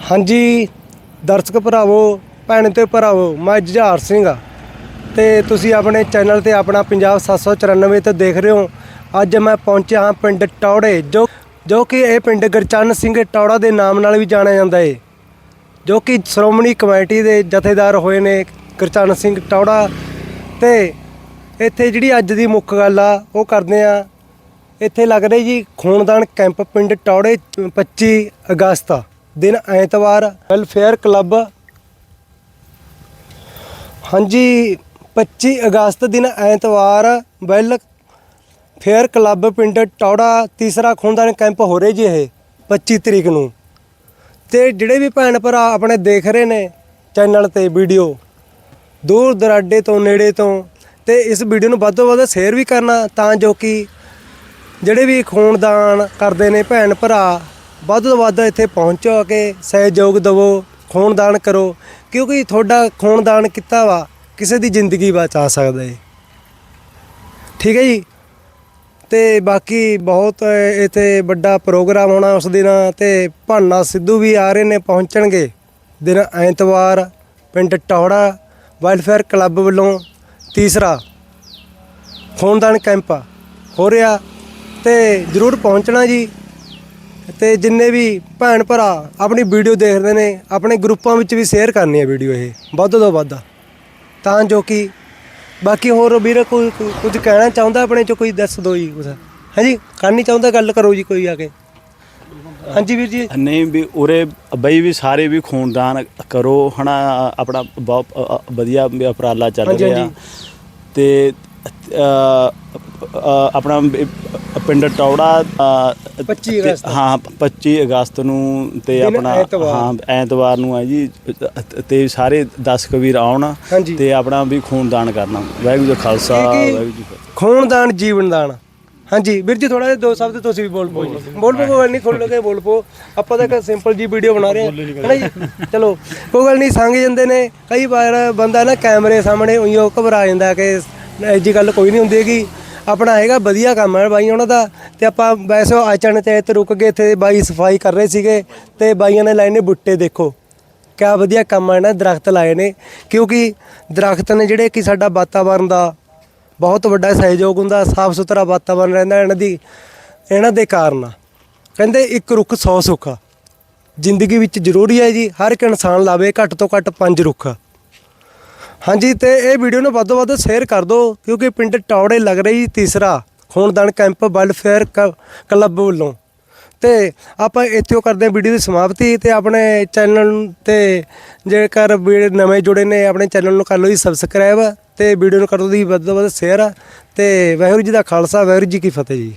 ਹਾਂਜੀ, ਦਰਸ਼ਕ ਭਰਾਵੋ, ਭੈਣ ਤੇ ਭਰਾਵੋ, ਮੈਂ ਜੁਝਾਰ ਸਿੰਘ ਆ। ਤੇ ਤੁਸੀਂ ਆਪਣੇ ਚੈਨਲ ਤੇ ਆਪਣਾ ਪੰਜਾਬ 794 ਤੇ ਦੇਖ ਰਹੇ ਹੋ। ਅੱਜ ਮੈਂ ਪਹੁੰਚਿਆ ਹਾਂ ਪਿੰਡ ਟੌੜੇ, ਜੋ ਜੋ ਕਿ ਇਹ ਪਿੰਡ ਗੁਰਚਰਨ ਸਿੰਘ ਟੌੜਾ ਦੇ ਨਾਮ ਨਾਲ ਵੀ ਜਾਣਿਆ ਜਾਂਦਾ ਹੈ ਜੋ ਕਿ ਸ਼੍ਰੋਮਣੀ ਕਮੇਟੀ ਦੇ ਜਥੇਦਾਰ ਹੋਏ ਨੇ ਗੁਰਚਰਨ ਸਿੰਘ ਟੌੜਾ। ਤੇ ਇੱਥੇ ਜਿਹੜੀ ਅੱਜ ਦੀ ਮੁੱਖ ਗੱਲ ਆ, ਉਹ ਕਰਦੇ ਆ, ਇੱਥੇ ਲੱਗ ਰਿਹਾ ਜੀ ਖੂਨਦਾਨ ਕੈਂਪ ਪਿੰਡ ਟੌੜੇ 25 ਅਗਸਤ। ਦਿਨ ਐਤਵਾਰ ਵੈਲਫੇਅਰ ਕਲੱਬ। ਹਾਂਜੀ 25 ਅਗਸਤ ਦਿਨ ਐਤਵਾਰ ਵੈਲ ਫੇਅਰ ਕਲੱਬ ਪਿੰਡ ਟੌੜਾ ਤੀਸਰਾ ਖੂਨਦਾਨ ਕੈਂਪ ਹੋ ਰਿਹਾ ਜੀ ਇਹ 25 ਤਰੀਕ ਨੂੰ। ਤੇ ਜਿਹੜੇ ਵੀ ਭੈਣ ਭਰਾ ਆਪਣੇ ਦੇਖ ਰਹੇ ਨੇ ਚੈਨਲ ਤੇ ਵੀਡੀਓ, ਦੂਰ ਦਰਾਡੇ ਤੋਂ, ਨੇੜੇ ਤੋਂ, ਤੇ ਇਸ ਵੀਡੀਓ ਨੂੰ ਵੱਧ ਤੋਂ ਵੱਧ ਸ਼ੇਅਰ ਵੀ ਕਰਨਾ ਤਾਂ ਜੋ ਕਿ ਜਿਹੜੇ ਵੀ ਖੂਨਦਾਨ ਕਰਦੇ ਨੇ ਭੈਣ ਭਰਾ ਵੱਧ ਤੋਂ ਵੱਧ ਇੱਥੇ ਪਹੁੰਚੋ ਕੇ, ਸਹਿਯੋਗ ਦਿਵੋ, ਖੂਨਦਾਨ ਕਰੋ, ਕਿਉਂਕਿ ਤੁਹਾਡਾ ਖੂਨਦਾਨ ਕੀਤਾ ਵਾ, ਕਿਸੇ ਦੀ ਜ਼ਿੰਦਗੀ ਬਚਾ ਸਕਦਾ। ਹੈ ਠੀਕ ਹੈ ਜੀ? ਤੇ ਬਾਕੀ ਬਹੁਤ ਇੱਥੇ ਵੱਡਾ ਪ੍ਰੋਗਰਾਮ ਹੋਣਾ ਉਸ ਦਿਨ ਤੇ ਭਾਨਾ ਸਿੱਧੂ ਵੀ ਆ ਰਹੇ ਨੇ ਪਹੁੰਚਣਗੇ। ਦਿਨ ਐਤਵਾਰ, ਪਿੰਡ ਟੌੜਾ, ਵੈਲਫੇਅਰ ਕਲੱਬ ਵੱਲੋਂ ਤੀਸਰਾ ਖੂਨਦਾਨ ਕੈਂਪ ਹੋ ਰਿਹਾ ਤੇ ਜਰੂਰ ਪਹੁੰਚਣਾ ਜੀ। ਤੇ ਜਿੰਨੇ ਵੀ ਭੈਣ ਭਰਾ ਆਪਣੀ ਵੀਡੀਓ ਦੇਖਦੇ ਨੇ ਆਪਣੇ ਗਰੁੱਪਾਂ ਵਿੱਚ ਵੀ ਸ਼ੇਅਰ ਕਰਨੀ ਹੈ ਵੀਡੀਓ ਇਹ ਵੱਧ ਤੋਂ ਵੱਧ। ਤਾਂ ਜੋ ਕਿ ਬਾਕੀ ਹੋਰ ਵੀਰ ਕੋਈ ਕੁਝ ਕਹਿਣਾ ਚਾਹੁੰਦਾ ਆਪਣੇ ਚੋਂ ਕੋਈ ਦੱਸ ਦਿਓ ਜੀ ਕੁਛ। ਹਾਂਜੀ ਕਰਨੀ ਚਾਹੁੰਦਾ ਗੱਲ ਕਰੋ ਜੀ ਕੋਈ ਆ ਕੇ। ਹਾਂਜੀ ਵੀਰ ਜੀ। ਨਹੀਂ ਵੀ ਉਰੇ ਬਈ ਵੀ ਸਾਰੇ ਵੀ ਖੂਨਦਾਨ ਕਰੋ ਹਨਾ ਆਪਣਾ ਬਹੁਤ ਵਧੀਆ ਵੀ ਉਪਰਾਲਾ ਚੱਲ ਰਿਹਾ। ਤੇ ਆਪਣਾ ਪਿੰਡ ਟੌੜਾ ਅ, 25 ਤੇ- ਅਗਸਤ। ਹਾਂ 25 ਅਗਸਤ ਨੂੰ ਤੇ ਆਪਣਾ। ਹਾਂ ਐਤਵਾਰ ਨੂੰ ਹੈ ਜੀ ਤੇ ਸਾਰੇ 10 ਕਬੀਰ ਆਉਣ। ਤੇ ਆਪਣਾ ਵੀ ਖੂਨਦਾਨ ਕਰਨਾ। ਵਾਹਿਗੁਰੂ ਜੀ ਖਾਲਸਾ ਵਾਹਿਗੁਰੂ ਜੀ ਖੂਨਦਾਨ ਜੀਵਨ ਦਾਨ। ਹਾਂਜੀ ਵੀਰ ਜੀ ਥੋੜਾ ਜਿਹਾ ਦੋ ਸ਼ਬਦ ਤੁਸੀਂ ਵੀ ਬੋਲ ਪੋ ਜੀ। ਬੋਲ ਪੋ ਕੋਈ ਨਹੀਂ ਖੁੱਲ ਕੇ ਬੋਲ ਪੋ ਆਪਾਂ ਤਾਂ ਇੱਕ ਸਿੰਪਲ ਜੀ ਵੀਡੀਓ ਬਣਾ ਰਹੇ ਹਾਂ। ਹੈ ਜੀ? ਚਲੋ ਕੋਈ ਗੱਲ ਨਹੀਂ ਸੰਗ ਜਾਂਦੇ ਨੇ। ਕਈ ਵਾਰ ਬੰਦਾ ਨਾ ਕੈਮਰੇ ਸਾਹਮਣੇ ਉਹੀ ਉਹ ਘਬਰਾ ਜਾਂਦਾ ਕਿ ਇਹੋ ਜੀ ਗੱਲ ਕੋਈ ਨਹੀਂ ਹੁੰਦੀ ਹੈਗੀ। ਆਪਣਾ ਹੈਗਾ ਵਧੀਆ ਕੰਮ ਹੈ ਬਾਈ ਉਹਨਾਂ ਦਾ ਤੇ ਆਪਾਂ ਵੈਸੇ ਆਚਣ ਤੇ ਇੱਥੇ ਰੁਕ ਗਏ ਇੱਥੇ ਬਾਈ ਸਫ਼ਾਈ ਕਰ ਰਹੇ ਸੀਗੇ ਤੇ ਬਾਈਆਂ ਨੇ ਲਾਏ ਨੇ ਬੁੱਟੇ ਦੇਖੋ। ਕਿਆ ਵਧੀਆ ਕੰਮ ਹੈ ਨਾ, ਦਰਖਤ ਲਾਏ ਨੇ। ਕਿਉਂਕਿ ਦਰਖਤ ਨੇ ਜਿਹੜੇ ਕਿ ਸਾਡਾ ਵਾਤਾਵਰਨ ਦਾ ਬਹੁਤ ਵੱਡਾ ਸਹਿਯੋਗ ਹੁੰਦਾ ਸਾਫ਼ ਸੁਥਰਾ ਵਾਤਾਵਰਨ ਰਹਿੰਦਾ ਇਹਨਾਂ ਦੀ, ਇਹਨਾਂ ਦੇ ਕਾਰਨ। ਕਹਿੰਦੇ ਇੱਕ ਰੁੱਖ 100 ਸੁੱਖ ਜ਼ਿੰਦਗੀ ਵਿੱਚ ਜ਼ਰੂਰੀ ਹੈ ਜੀ, ਹਰ ਇੱਕ ਇਨਸਾਨ ਲਾਵੇ ਘੱਟ ਤੋਂ ਘੱਟ 5 ਰੁੱਖ। ਹਾਂਜੀ, ਤੇ ਇਹ ਵੀਡੀਓ ਨੂੰ ਵੱਧ ਤੋਂ ਵੱਧ ਸ਼ੇਅਰ ਕਰ ਦਿਓ, ਕਿਉਂਕਿ ਪਿੰਡ ਟੌੜੇ ਲੱਗ ਰਹੀ ਤੀਸਰਾ ਖੂਨਦਾਨ ਕੈਂਪ ਵੈਲਫੇਅਰ ਕ- ਕਲੱਬ ਵੱਲੋਂ। ਤੇ ਆਪਾਂ ਇੱਥੇ ਕਰਦੇ ਹਾਂ ਵੀਡੀਓ ਦੀ ਸਮਾਪਤੀ, ਤੇ ਆਪਣੇ ਚੈਨਲ ਤੇ ਜੇਕਰ ਵੀਡੀਓ ਨਵੇਂ ਜੁੜੇ ਨੇ, ਆਪਣੇ ਚੈਨਲ ਨੂੰ ਕਰ ਲਓ ਜੀ ਸਬਸਕ੍ਰਾਈਬ ਤੇ ਵੀਡੀਓ ਨੂੰ ਕਰ ਦਿਓ ਜੀ ਵੱਧ ਤੋਂ ਵੱਧ ਸ਼ੇਅਰ ਤੇ ਵਾਹਿਗੁਰੂ ਜੀ ਦਾ ਖਾਲਸਾ, ਵਾਹਿਗੁਰੂ ਜੀ ਕੀ ਫਤਿਹ ਜੀ।